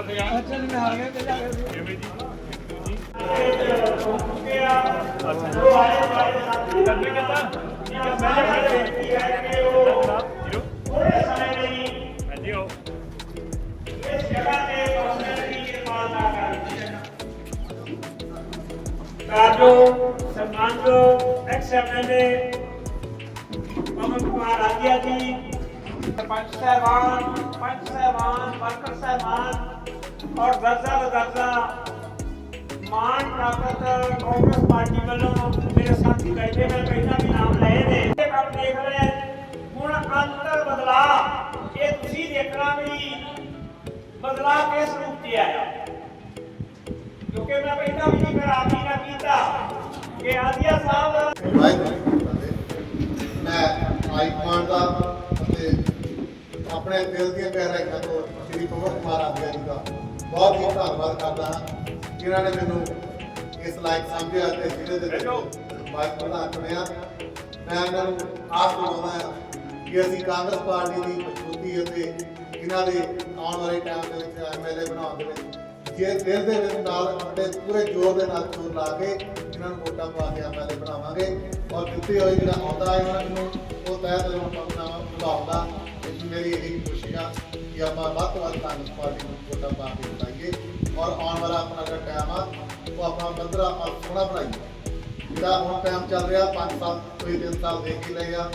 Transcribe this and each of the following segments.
ਅੱਛਾ ਜੀ ਮੈਂ ਆ ਗਿਆ ਤੇ ਜਾ ਕੇ ਕਿਵੇਂ ਜੀ ਕਰਨੇ ਕਿੱਦਾਂ ਠੀਕ ਹੈ ਮੈਂ ਬੇਨਤੀ ਹੈ ਕਿ ਉਹ ਥੋੜੇ ਸਮੇਂ ਲਈ ਹਾਂਜੀ ਉਹ ਇਸ ਜਗ੍ਹਾ ਤੇ ਪਹੁੰਚਣ ਦੀ ਕਿਰਪਾ ਕਰੇ ਤਾਂ ਜੋ ਸਨਮਾਨਯੋਗ ਐਕਸ ਐਮਐਲਏ ਪਵਨ ਕੁਮਾਰ ਆਗਿਆ ਜੀ ਸਰਪੰਚ ਸਾਹਿਬਾਨ ਪੰਚ ਸਾਹਿਬਾਨ ਵਰਕਰ ਸਾਹਿਬਾਨ ਔਰ ਦਰਜਾ ਬਦਰਜਾ ਮਾਨ ਪ੍ਰਾਪਤ ਕਾਂਗਰਸ ਪਾਰਟੀ ਵੱਲੋਂ ਮੇਰੇ ਸਾਥੀ ਬੈਠੇ ਮੈਂ ਪਹਿਲਾਂ ਵੀ ਨਾਮ ਲਏ ਨੇ ਇਹ ਕੰਮ ਦੇਖ ਰਹੇ ਹਾਂ। ਹੁਣ ਅੰਤਰ ਬਦਲਾ ਇਹ ਤੁਸੀਂ ਦੇਖਣਾ ਵੀ ਬਦਲਾ ਕਿਸ ਰੂਪ 'ਚ ਆਇਆ ਕਿਉਂਕਿ ਮੈਂ ਪਹਿਲਾਂ ਵੀ ਜ਼ਿਕਰ ਆਪ ਹੀ ਨਾ ਕੀਤਾ ਕਿ ਆਦੀਆ ਸਾਹਿਬ ਵਾਹਿਗੁਰੂ ਜੀ ਕੀ ਫਤਿਹ। ਮੈਂ ਹਾਈ ਕਮਾਂਡ ਦਾ ਅਤੇ ਆਪਣੇ ਦਿਲ ਦੀਆਂ ਗਹਿਰਾਈਆਂ ਤੋਂ ਸ੍ਰੀ ਪਵਨ ਕੁਮਾਰ ਆਦਿਆ ਜੀ ਦਾ ਬਹੁਤ ਹੀ ਧੰਨਵਾਦ ਕਰਦਾ ਹਾਂ। ਜਿਨ੍ਹਾਂ ਨੇ ਮੈਨੂੰ ਇਸ ਲਾਇਕ ਸਮਝਿਆ ਤੇ ਜ਼ਿਲ੍ਹੇ ਦੇ ਵਾਈਸ ਪ੍ਰਧਾਨ ਚੁਣਿਆ। ਮੈਂ ਇਹਨਾਂ ਨੂੰ ਆਸ ਦਿਵਾਉਂਦਾ ਹਾਂ ਕਿ ਅਸੀਂ ਕਾਂਗਰਸ ਪਾਰਟੀ ਦੀ ਮਜ਼ਬੂਤੀ ਅਤੇ ਇਹਨਾਂ ਦੇ ਆਉਣ ਵਾਲੇ ਟਾਈਮ ਦੇ ਵਿੱਚ ਐਮਐਲਏ ਬਣਾਉਣ ਦੇ ਵਿੱਚ ਜੇ ਦਿਲ ਦੇ ਵਿੱਚ ਨਾਲ ਆਪਣੇ ਪੂਰੇ ਜ਼ੋਰ ਦੇ ਨਾਲ ਜ਼ੋਰ ਲਾ ਕੇ ਇਹਨਾਂ ਨੂੰ ਵੋਟਾਂ ਪਾ ਕੇ ਐਮਐਲਏ ਬਣਾਵਾਂਗੇ। ਔਰ ਦਿੱਤੇ ਹੋਏ ਜਿਹੜਾ ਆਉਂਦਾ ਹੈ ਉਹਨਾਂ ਨੂੰ ਉਹ ਤਹਿ ਦਿਲੋਂ ਆਪਣਾ ਇਹ ਮੇਰੀ ਇਹੀ ਕੋਸ਼ਿਸ਼ ਆ। ਕਿ ਆਪਾਂ ਵੱਧ ਤੋਂ ਵੱਧ ਕਾਂਗਰਸ ਪਾਰਟੀ ਨੂੰ ਵੋਟਾਂ ਪਾ ਕੇ ਬਣਾਈਏ ਔਰ ਆਉਣ ਵਾਲਾ ਆਪਣਾ ਜਿਹੜਾ ਟਾਈਮ ਆ, ਉਹ ਆਪਣਾ ਬੰਦਰਾ ਔਰ ਸੋਹਣਾ ਬਣਾਈਏ। ਜਿਹੜਾ ਹੁਣ ਟਾਈਮ ਚੱਲ ਰਿਹਾ 5 ਸਾਲ, ਕੋਈ 3 ਸਾਲ ਦੇਖ ਹੀ ਲਏ ਆ।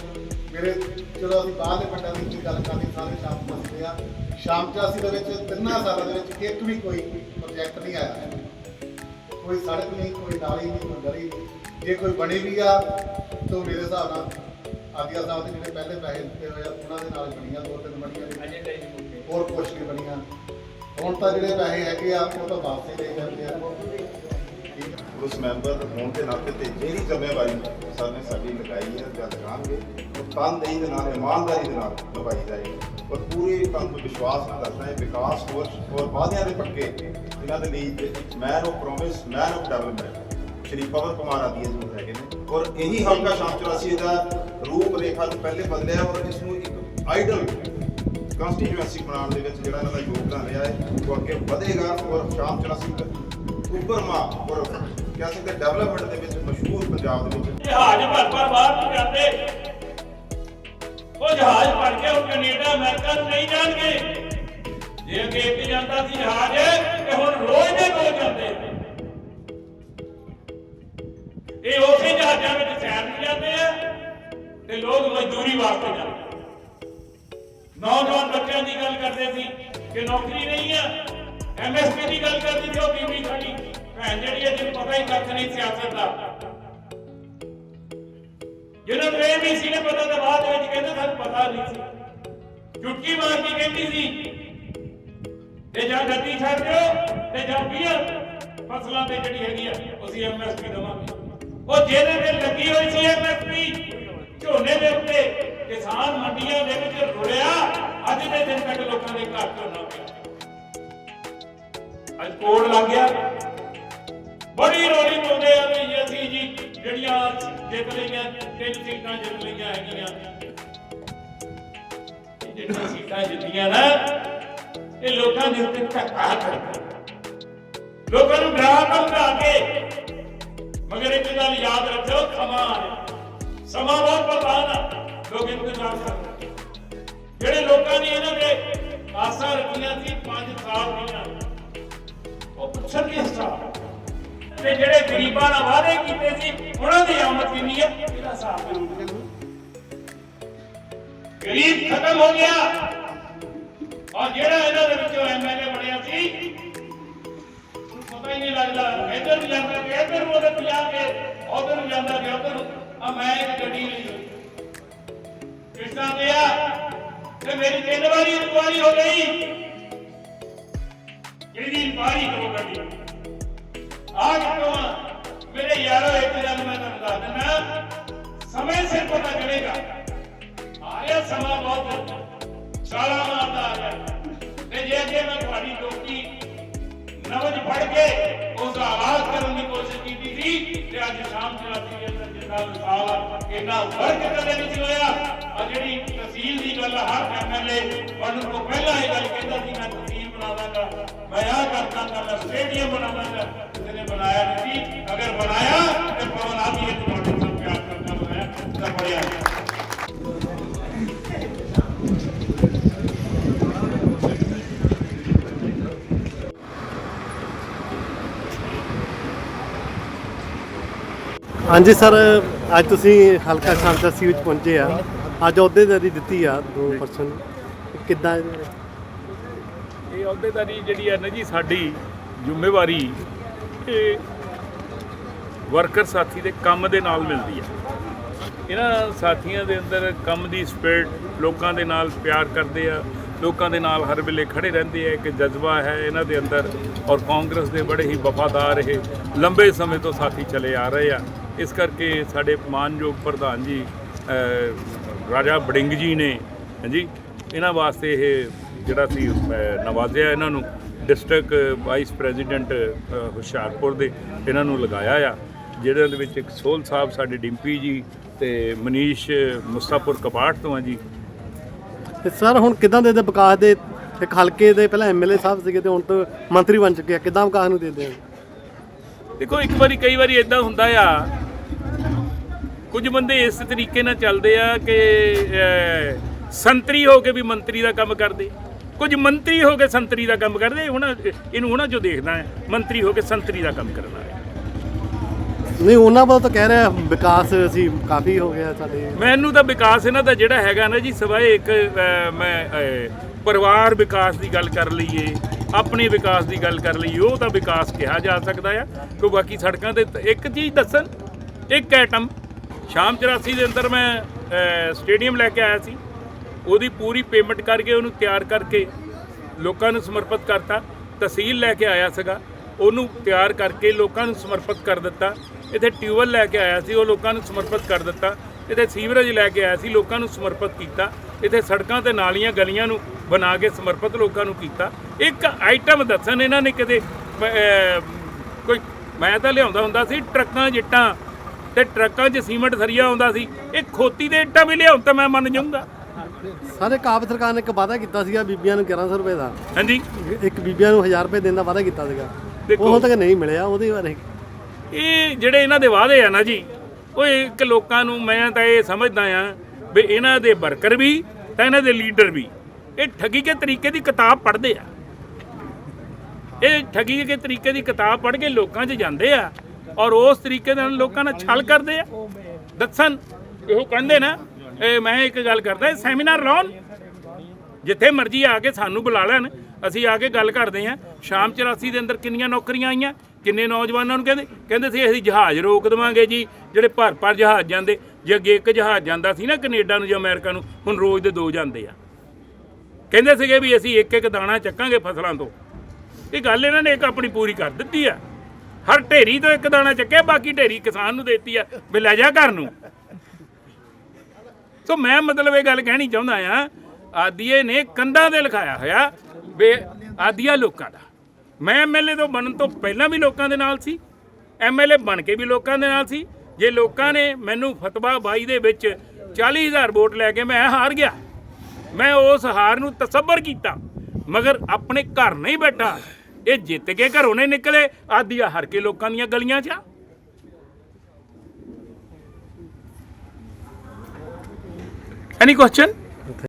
ਮੇਰੇ, ਚਲੋ ਅਸੀਂ ਬਾਹਰਲੇ ਪਿੰਡਾਂ ਦੀ ਕੀ ਗੱਲ ਕਰਦੇ ਸਾਰੇ ਸ਼ਾਮ ਨੂੰ ਆ। ਸ਼ਾਮ ਚਾਸੀ ਦੇ ਵਿੱਚ ਤਿੰਨਾਂ ਸਾਲਾਂ ਦੇ ਵਿੱਚ ਇੱਕ ਵੀ ਕੋਈ ਪ੍ਰੋਜੈਕਟ ਨਹੀਂ ਆਇਆ। ਕੋਈ ਸੜਕ ਨਹੀਂ, ਕੋਈ ਨਾਲੀ ਨਹੀਂ, ਕੋਈ ਗਲੀ ਨਹੀਂ। ਜੇ ਕੋਈ ਬਣੀ ਵੀ ਆ, ਤਾਂ ਮੇਰੇ ਹਿਸਾਬ ਨਾਲ ਆਗਿਆ ਸਾਹਿਬ ਦੇ ਜਿਹੜੇ ਪਹਿਲੇ ਪੈਸੇ ਦਿੱਤੇ ਹੋਏ ਆ, ਉਹਨਾਂ ਦੇ ਨਾਲ ਬਣੀਆਂ, ਦੋ ਤਿੰਨ ਬਣੀਆਂ ਹੋਰ ਕੁਛ ਨਹੀਂ ਬਣੀਆਂ। ਹੁਣ ਤਾਂ ਜਿਹੜੇ ਪੈਸੇ ਹੈਗੇ ਆ, ਉਹ ਤਾਂ ਵਾਪਸ ਹੀ ਲੈ ਜਾਂਦੇ ਆ। ਉਸ ਮੈਂਬਰ ਹੋਣ ਦੇ ਨਾਤੇ ਤੇ ਜਿਹੜੀ ਜ਼ਿੰਮੇਵਾਰੀ ਸਰ ਨੇ ਸਾਡੀ ਲਗਾਈ ਹੈ ਜਦ ਕਰਾਂਗੇ, ਉਹ ਤਨਦੇਹੀ ਦੇ ਨਾਲ, ਇਮਾਨਦਾਰੀ ਦੇ ਨਾਲ ਨਿਭਾਈ ਜਾਏਗੀ। ਔਰ ਪੂਰੇ ਤੁਹਾਨੂੰ ਵਿਸ਼ਵਾਸ ਨਾਲ ਦੱਸਦਾ ਹੈ ਵਿਕਾਸ ਹੋਰ ਹੋਰ ਵਾਅਦਿਆਂ ਦੇ ਪੱਕੇ। ਇਹਨਾਂ ਦੇ ਲਈ man of promise man of development Shri Pawan Kumar Adiya ji ਹੈਗੇ ਨੇ। ਔਰ ਇਹੀ ਹਲਕਾ ਸ਼ਾਮ 84 ਦਾ ਰੂਪ ਰੇਖਾ ਤੋਂ ਪਹਿਲੇ ਬਦਲਿਆ ਔਰ ਇਸ ਨੂੰ ਇੱਕ ਆਈਡਲ ਕੰਸਟੀਚੁਐਂਸੀ ਬਣਾਉਣ ਦੇ ਵਿੱਚ ਜਿਹੜਾ ਇਹਨਾਂ ਦਾ ਯੋਗਦਾਨ ਰਿਹਾ ਹੈ, ਉਹ ਅੱਗੇ ਵਧੇਗਾ ਔਰ ਸ਼ਾਮ 84 ਉੱਪਰਮਾ ਔਰ ਕਹਿ ਸਕਦੇ ਡਿਵੈਲਪਮੈਂਟ ਦੇ ਵਿੱਚ ਮਸ਼ਹੂਰ ਪੰਜਾਬ ਦੇ ਵਿੱਚ। ਜਹਾਜ਼ ਭਰ ਭਰ ਬਾਹਰ ਨੂੰ ਜਾਂਦੇ। ਉਹ ਜਹਾਜ਼ ਭਰ ਕੇ ਉਹ ਕੈਨੇਡਾ, ਅਮਰੀਕਾ ਨਹੀਂ ਜਾਣਗੇ। ਜੇ ਅੱਗੇ ਇੱਕ ਜਾਂਦਾ ਸੀ ਜਹਾਜ਼, ਤੇ ਹੁਣ ਰੋਜ਼ ਦੇ ਰੋਜ਼ ਜਾਂਦੇ। ਇਹ ਉਸੇ ਜਹਾਜ਼ਾਂ ਵਿੱਚ ਸੈਰ ਨੂੰ ਜਾਂਦੇ ਆ, ਤੇ ਲੋਕ ਮਜ਼ਦੂਰੀ ਵਾਸਤੇ ਜਾਂਦੇ ਨੌਜਵਾਨ ਬੱਚਿਆਂ ਦੀ ਗੱਲ ਕਰਦੇ ਸੀ ਕਿ ਨੌਕਰੀ ਨਹੀਂ ਆ ਐਮਐਸਪੀ ਦੀ ਗੱਲ ਕਰਦੀ ਸੀ ਉਹ ਬੀਬੀ ਸਾਡੀ। ਭੈਣ ਜਿਹੜੀ ਹੈ ਜਿਹਨੂੰ ਪਤਾ ਹੀ ਕੱਖ ਨਹੀਂ ਸਿਆਸਤ ਦਾ। ਜਿਹਨਾਂ ਨੂੰ ਇਹ ਵੀ ਸੀ ਨੇ ਪਤਾ ਤਾਂ ਬਾਅਦ ਵਿੱਚ ਕਹਿੰਦੇ, ਸਾਨੂੰ ਪਤਾ ਨਹੀਂ ਸੀ। ਚੁਟਕੀ ਮਾਰ ਕੇ ਕਹਿੰਦੀ ਸੀ, ਤੇ ਜਾਂ ਗੱਡੀ ਛੱਡ ਦਿਓ, ਤੇ ਜਾਂ ਬੀਅਰ। ਫਸਲਾਂ ਤੇ ਜਿਹੜੀ ਹੈਗੀ ਆ, ਅਸੀਂ ਐਮਐਸਪੀ ਦਵਾਂਗੇ। ਉਹ ਜਿਹਦੇ ਤੇ ਲੱਗੀ ਹੋਈ ਸੀ ਐਮਐਸਪੀ ਝੋਨੇ ਦੇ ਉੱਤੇ ਕਿਸਾਨ ਮੰਡੀਆਂ ਦੇ ਵਿੱਚ ਰੁੜਿਆ ਅੱਜ ਦੇ ਦਿਨ ਤੱਕ ਲੋਕਾਂ ਦੇ ਘਰ ਝੋਨਾ ਪਿਆ ਅੱਜ ਕੋਡ ਲੱਗ ਗਿਆ ਬੜੀ ਰੋਲੀ ਪਾਉਂਦੇ ਆ ਵੀ ਜੀ ਅਸੀਂ ਜੀ ਜਿਹੜੀਆਂ ਜਿੱਤ ਲਈਆਂ ਤਿੰਨ ਸੀਟਾਂ ਜਿੱਤ ਲਈਆਂ ਹੈਗੀਆਂ ਇਹ ਜਿਹੜੀਆਂ ਸੀਟਾਂ ਜਿੱਤੀਆਂ ਨਾ ਇਹ ਲੋਕਾਂ ਦੇ ਉੱਤੇ ਧੱਕਾ ਕਰਦਾ ਲੋਕਾਂ ਨੂੰ ਡਰਾ ਧਮਕਾ ਕੇ ਮਗਰ ਇੱਕ ਗੱਲ ਯਾਦ ਰੱਖਿਓ ਸਮਾਂ ਆ ਰਿਹਾ। ਸਮਾਂ ਬਹੁਤ ਪ੍ਰਧਾਨ ਆ ਲੋਕ ਇੰਤਜ਼ਾਰ ਕਰਦੇ ਜਿਹੜੇ ਲੋਕਾਂ ਨੇ ਇਹਨਾਂ ਦੇ ਆਸਾਂ ਰੱਖੀਆਂ ਸੀ 5 ਸਾਲ ਦੀਆਂ ਉਹ ਪੁੱਛਣਗੇ ਹਿਸਾਬ ਤੇ ਜਿਹੜੇ ਗਰੀਬਾਂ ਨਾਲ ਵਾਅਦੇ ਕੀਤੇ ਸੀ, ਉਹਨਾਂ ਦੀ ਆਮਦ ਕਿੰਨੀ ਹੈ ਇਹਦਾ ਹਿਸਾਬ ਕਰੋ ਗਰੀਬ ਖਤਮ ਹੋ ਗਿਆ। ਔਰ ਜਿਹੜਾ ਇਹਨਾਂ ਦੇ ਵਿੱਚੋਂ ਐਮਐਲਏ ਬਣਿਆ ਸੀ ਪਤਾ ਹੀ ਨਹੀਂ ਲੱਗਦਾ, ਇੱਧਰ ਨੂੰ ਜਾਂਦਾ ਕਿ ਇੱਧਰ ਉਹਦੇ ਪਿਆ ਕੇ, ਉਧਰ ਜਾਂਦਾ ਕਿ ਉਧਰ ਆ ਮੈਂ ਇੱਕ ਗੱਡੀ ਲਈ ਕਿਸ਼ਤਾਂ ਤੇ ਤੇ ਮੇਰੀ ਤਿੰਨ ਵਾਰੀ ਇਨਕੁਆਰੀ ਹੋ ਗਈ। ਇਹਦੀ ਇਨਕੁਆਰੀ ਕਰੋ ਗੱਡੀ ਆ ਕਿਉਂ ਦੇ ਅੰਦਰ ਇੰਨਾ ਫ਼ਰਕ ਕਦੇ ਨਹੀਂ ਸੀ ਆ ਜਿਹੜੀ ਤਹਿਸੀਲ ਦੀ ਗੱਲ ਆ, ਹਰ ਐਮਐਲਏ ਬਣਨ ਤੋਂ ਪਹਿਲਾਂ ਇਹ ਗੱਲ ਕਹਿੰਦਾ ਸੀ ਮੈਂ ਤਹਿਸੀਲ ਬਣਾਵਾਂਗਾ ਮੈਂ ਆ ਕਰਦਾ ਮੈਂ ਸਟੇਡੀਅਮ ਬਣਾਵਾਂਗਾ ਕਿਸੇ ਨੇ ਬਣਾਇਆ ਨਹੀਂ ਸੀ। ਅਗਰ ਬਣਾਇਆ ਤੇ ਪਵਨ ਆਦਿ ਇਹ ਤੁਹਾਡੇ ਨਾਲ ਪਿਆਰ ਕਰਦਾ ਬਣਾਇਆ ਤਾਂ ਬੜਿਆ। ਹਾਂਜੀ ਸਰ ਅੱਜ ਤੁਸੀਂ ਹਲਕਾ ਸਾਂਸਦ ਸੀ ਵਿੱਚ ਪਹੁੰਚੇ ਆ। ਅੱਜ ਅਹੁਦੇਦਾਰੀ ਦਿੱਤੀ ਆ ਦੋ ਪਰਸਨ ਕਿੱਦਾਂ ਇਹ ਅਹੁਦੇਦਾਰੀ ਜਿਹੜੀ ਹੈ ਨਾ ਜੀ ਸਾਡੀ ਜ਼ਿੰਮੇਵਾਰੀ ਇਹ ਵਰਕਰ ਸਾਥੀ ਦੇ ਕੰਮ ਦੇ ਨਾਲ ਮਿਲਦੀ ਹੈ ਇਹਨਾਂ ਸਾਥੀਆਂ ਦੇ ਅੰਦਰ ਕੰਮ ਦੀ ਸਪਿਰਿਟ ਲੋਕਾਂ ਦੇ ਨਾਲ ਪਿਆਰ ਕਰਦੇ ਆ। ਲੋਕਾਂ ਦੇ ਨਾਲ ਹਰ ਵੇਲੇ ਖੜੇ ਰਹਿੰਦੇ ਆ। ਇੱਕ ਜਜ਼ਬਾ ਹੈ ਇਹਨਾਂ ਦੇ ਅੰਦਰ ਔਰ ਕਾਂਗਰਸ ਦੇ ਬੜੇ ਹੀ ਵਫਾਦਾਰ ਇਹ ਲੰਬੇ ਸਮੇਂ ਤੋਂ ਸਾਥੀ ਚਲੇ ਆ ਰਹੇ ਆ। ਇਸ ਕਰਕੇ ਸਾਡੇ ਮਾਨਯੋਗ ਪ੍ਰਧਾਨ ਜੀ ਰਾਜਾ ਬੜਿੰਗ ਜੀ ਨੇ ਹਾਂਜੀ ਇਹਨਾਂ ਵਾਸਤੇ ਇਹ ਜਿਹੜਾ ਸੀ ਨਵਾਜ਼ਿਆ ਇਹਨਾਂ ਨੂੰ ਡਿਸਟ੍ਰਿਕਟ ਵਾਈਸ ਪ੍ਰੈਜ਼ੀਡੈਂਟ ਹੁਸ਼ਿਆਰਪੁਰ ਦੇ ਇਹਨਾਂ ਨੂੰ ਲਗਾਇਆ ਆ ਜਿਹਦੇ ਦੇ ਵਿੱਚ ਇੱਕ ਸੋਲ ਸਾਹਿਬ ਸਾਡੇ ਡਿੰਪੀ ਜੀ ਤੇ ਮਨੀਸ਼ ਮੁਸਤਾਪੁਰ ਕਪਾਟ ਤੋਂ ਆ ਜੀ। ਤੇ ਸਰ ਹੁਣ ਕਿੱਦਾਂ ਦੇ ਦੇ ਵਿਕਾਸ ਦੇ ਇੱਕ ਹਲਕੇ ਦੇ ਪਹਿਲਾਂ ਐਮਐਲਏ ਸਾਹਿਬ ਸੀਗੇ ਤੇ ਹੁਣ ਤਾਂ ਮੰਤਰੀ ਬਣ ਚੁੱਕੇ ਆ ਕਿੱਦਾਂ ਵਿਕਾਸ ਨੂੰ ਦੇਦੇ ਆ? ਦੇਖੋ ਇੱਕ ਵਾਰੀ ਕਈ ਵਾਰੀ ਇਦਾਂ ਹੁੰਦਾ ਆ ਕੁਝ ਬੰਦੇ ਇਸ ਤਰੀਕੇ ਨਾਲ ਚੱਲਦੇ ਆ ਕਿ ਸੰਤਰੀ ਹੋ ਕੇ ਵੀ ਮੰਤਰੀ ਦਾ ਕੰਮ ਕਰਦੇ। ਕੁਝ ਮੰਤਰੀ ਹੋ ਕੇ ਸੰਤਰੀ ਦਾ ਕੰਮ ਕਰਦੇ ਹੁਣ ਇਹਨੂੰ ਉਹਨਾਂ ਚੋਂ ਦੇਖਦਾ ਹੈ। ਮੰਤਰੀ ਹੋ ਕੇ ਸੰਤਰੀ ਦਾ ਕੰਮ ਕਰਨਾ ਹੈ। ਨਹੀਂ ਉਹਨਾਂ ਵੱਲੋਂ ਤਾਂ ਕਹਿ ਰਿਹਾ ਵਿਕਾਸ ਅਸੀਂ ਕਾਫੀ ਹੋ ਗਿਆ ਸਾਡੇ। ਮੈਨੂੰ ਤਾਂ ਵਿਕਾਸ ਇਹਨਾਂ ਦਾ ਜਿਹੜਾ ਹੈਗਾ ਨਾ ਜੀ ਸਵਾਏ ਇੱਕ ਮੈਂ ਪਰਿਵਾਰ ਵਿਕਾਸ ਦੀ ਗੱਲ ਕਰ ਲਈਏ ਆਪਣੇ ਵਿਕਾਸ ਦੀ ਗੱਲ ਕਰ ਲਈਏ ਉਹ ਤਾਂ ਵਿਕਾਸ ਕਿਹਾ ਜਾ ਸਕਦਾ ਆ। ਕੋਈ ਬਾਕੀ ਸੜਕਾਂ ਤੇ ਤਾਂ ਇੱਕ ਚੀਜ਼ ਦੱਸਣ ਇੱਕ ਐਟਮ ਸ਼ਾਮ 84 ਦੇ ਅੰਦਰ ਮੈਂ ਸਟੇਡੀਅਮ ਲੈ ਕੇ ਆਇਆ ਸੀ। ਉਹਦੀ ਪੂਰੀ ਪੇਮੈਂਟ ਕਰਕੇ ਉਹਨੂੰ ਤਿਆਰ ਕਰਕੇ ਲੋਕਾਂ ਨੂੰ ਸਮਰਪਿਤ ਕਰਤਾ। ਤਹਿਸੀਲ ਲੈ ਕੇ ਆਇਆ ਸੀਗਾ। ਉਹਨੂੰ ਤਿਆਰ ਕਰਕੇ ਲੋਕਾਂ ਨੂੰ ਸਮਰਪਿਤ ਕਰ ਦਿੱਤਾ। ਇੱਥੇ ਟਿਊਬਵੈੱਲ ਲੈ ਕੇ ਆਇਆ ਸੀ। ਉਹ ਲੋਕਾਂ ਨੂੰ ਸਮਰਪਿਤ ਕਰ ਦਿੱਤਾ। ਇੱਥੇ ਸੀਵਰੇਜ ਲੈ ਕੇ ਆਇਆ ਸੀ। ਲੋਕਾਂ ਨੂੰ ਸਮਰਪਿਤ ਕੀਤਾ। ਇੱਥੇ ਸੜਕਾਂ ਤੇ ਨਾਲੀਆਂ ਗਲੀਆਂ ਨੂੰ ਬਣਾ ਕੇ ਸਮਰਪਿਤ ਲੋਕਾਂ ਨੂੰ ਕੀਤਾ। ਇੱਕ ਆਈਟਮ ਦੱਸਣ ਇਹਨਾਂ ਨੇ ਕਿਤੇ ਕੋਈ, ਮੈਂ ਤਾਂ ਲਿਆਉਂਦਾ ਹੁੰਦਾ ਸੀ, ਟਰੱਕਾਂ, ਜਿੱਟਾਂ ਤੇ ਟਰੱਕਾਂ 'ਚ ਸੀਮੈਂਟ ਸਰੀਆ ਆਉਂਦਾ ਸੀ। ਇਹ ਖੋਤੀ ਦੇ ਇੱਟਾਂ ਵੀ ਲਿਆਉਣ ਤਾਂ ਮੈਂ ਮੰਨ ਜਾਊਂਗਾ। ਸਾਰੇ ਕਾਬ ਸਰਕਾਰ ਨੇ ਇੱਕ ਵਾਅਦਾ ਕੀਤਾ ਸੀਗਾ ਬੀਬੀਆਂ ਨੂੰ 1100 ਰੁਪਏ ਦਾ। ਹਾਂਜੀ। ਇੱਕ ਬੀਬੀਆਂ ਨੂੰ 1000 ਰੁਪਏ ਦੇਣ ਦਾ ਵਾਅਦਾ ਕੀਤਾ ਸੀਗਾ। ਹੁਣ ਤੱਕ ਨਹੀਂ ਮਿਲਿਆ ਉਹਦੇ ਬਾਰੇ। ਇਹ ਜਿਹੜੇ ਇਹਨਾਂ ਦੇ ਵਾਅਦੇ ਆ ਨਾ ਜੀ ਉਹ ਇੱਕ ਲੋਕਾਂ ਨੂੰ ਮੈਂ ਤਾਂ ਇਹ ਸਮਝਦਾ ਆ ਵੀ ਇਹਨਾਂ ਦੇ ਵਰਕਰ ਵੀ ਤਾਂ ਇਹਨਾਂ ਦੇ ਲੀਡਰ ਵੀ ਇਹ ਠੱਗੀ ਕੇ ਤਰੀਕੇ ਦੀ ਕਿਤਾਬ ਪੜ੍ਹਦੇ ਆ। ਇਹ ਠੱਗੀ ਕੇ ਤਰੀਕੇ ਦੀ ਕਿਤਾਬ ਪੜ੍ਹ ਕੇ ਲੋਕਾਂ 'ਚ ਜਾਂਦੇ ਆ ਔਰ ਉਸ ਤਰੀਕੇ ਦੇ ਨਾਲ ਲੋਕਾਂ ਨਾਲ ਛਲ ਕਰਦੇ ਆ। ਦੱਸਣ ਉਹ ਕਹਿੰਦੇ ਨਾ, ਇਹ ਮੈਂ ਇੱਕ ਗੱਲ ਕਰਦਾ, ਇਹ ਸੈਮੀਨਾਰ ਲਾਉਣ। ਜਿੱਥੇ ਮਰਜ਼ੀ ਆ ਕੇ ਸਾਨੂੰ ਬੁਲਾ ਲੈਣ, ਅਸੀਂ ਆ ਕੇ ਗੱਲ ਕਰਦੇ ਆਂ ਸ਼ਾਮ 84 ਦੇ ਅੰਦਰ ਕਿੰਨੀਆਂ ਨੌਕਰੀਆਂ ਆਈਆਂ, ਕਿੰਨੇ ਨੌਜਵਾਨਾਂ ਨੂੰ ਕਹਿੰਦੇ ਕਹਿੰਦੇ ਸੀ ਅਸੀਂ ਜਹਾਜ਼ ਰੋਕ ਦੇਵਾਂਗੇ ਜੀ, ਜਿਹੜੇ ਭਰ ਭਰ ਜਹਾਜ਼ ਜਾਂਦੇ, ਜੇ ਅੱਗੇ ਇੱਕ ਜਹਾਜ਼ ਜਾਂਦਾ ਸੀ ਨਾ ਕੈਨੇਡਾ ਨੂੰ ਜਾਂ ਅਮਰੀਕਾ ਨੂੰ, ਹੁਣ ਰੋਜ਼ ਦੇ ਦੋ ਜਾਂਦੇ ਆ। ਕਹਿੰਦੇ ਸੀਗੇ ਵੀ ਅਸੀਂ ਇੱਕ ਇੱਕ ਦਾਣਾ ਚੱਕਾਂਗੇ ਫਸਲਾਂ ਤੋਂ। ਇਹ ਗੱਲ ਇਹਨਾਂ ਨੇ ਇੱਕ ਆਪਣੀ ਪੂਰੀ ਕਰ ਦਿੱਤੀ ਆ। ਹਰ ਢੇਰੀ ਤੋਂ ਇੱਕ ਦਾਣਾ ਚੱਕਿਆ, ਬਾਕੀ ਢੇਰੀ ਕਿਸਾਨ ਨੂੰ ਦੇਤੀ ਆ, ਵੀ ਲੈ ਜਾ ਘਰ ਨੂੰ। ਸੋ ਮੈਂ ਮਤਲਬ ਇਹ ਗੱਲ ਕਹਿਣੀ ਚਾਹੁੰਦਾ ਆ, ਆਦੀਏ ਨੇ ਕੰਧਾਂ ਤੇ ਲਿਖਾਇਆ ਹੋਇਆ ਵੀ ਆਦੀਆ ਲੋਕਾਂ ਦਾ। ਮੈਂ ਐਮਐਲਏ ਤੋਂ ਬਣਨ ਤੋਂ ਪਹਿਲਾਂ ਵੀ ਲੋਕਾਂ ਦੇ ਨਾਲ ਸੀ ਐਮਐਲਏ ਬਣ ਕੇ ਵੀ ਲੋਕਾਂ ਦੇ ਨਾਲ ਸੀ। ਜੇ ਲੋਕਾਂ ਨੇ ਮੈਨੂੰ ਫਤਵਾ 22 ਦੇ ਵਿੱਚ 40000 ਵੋਟ ਲੈ ਕੇ ਮੈਂ ਹਾਰ ਗਿਆ। ਮੈਂ ਉਸ ਹਾਰ ਨੂੰ ਤਸੱਬਰ ਕੀਤਾ, ਮਗਰ ਆਪਣੇ ਘਰ ਨਹੀਂ ਬੈਠਾ। ਇਹ ਜਿੱਤ ਕੇ ਘਰੋਂ ਨਹੀਂ ਨਿਕਲੇ ਆਦੀਆ ਹਰ ਕੇ ਲੋਕਾਂ ਦੀਆਂ ਗਲੀਆਂ 'ਚ ਆ। ਐਨੀ ਕੁਐਸਚਨ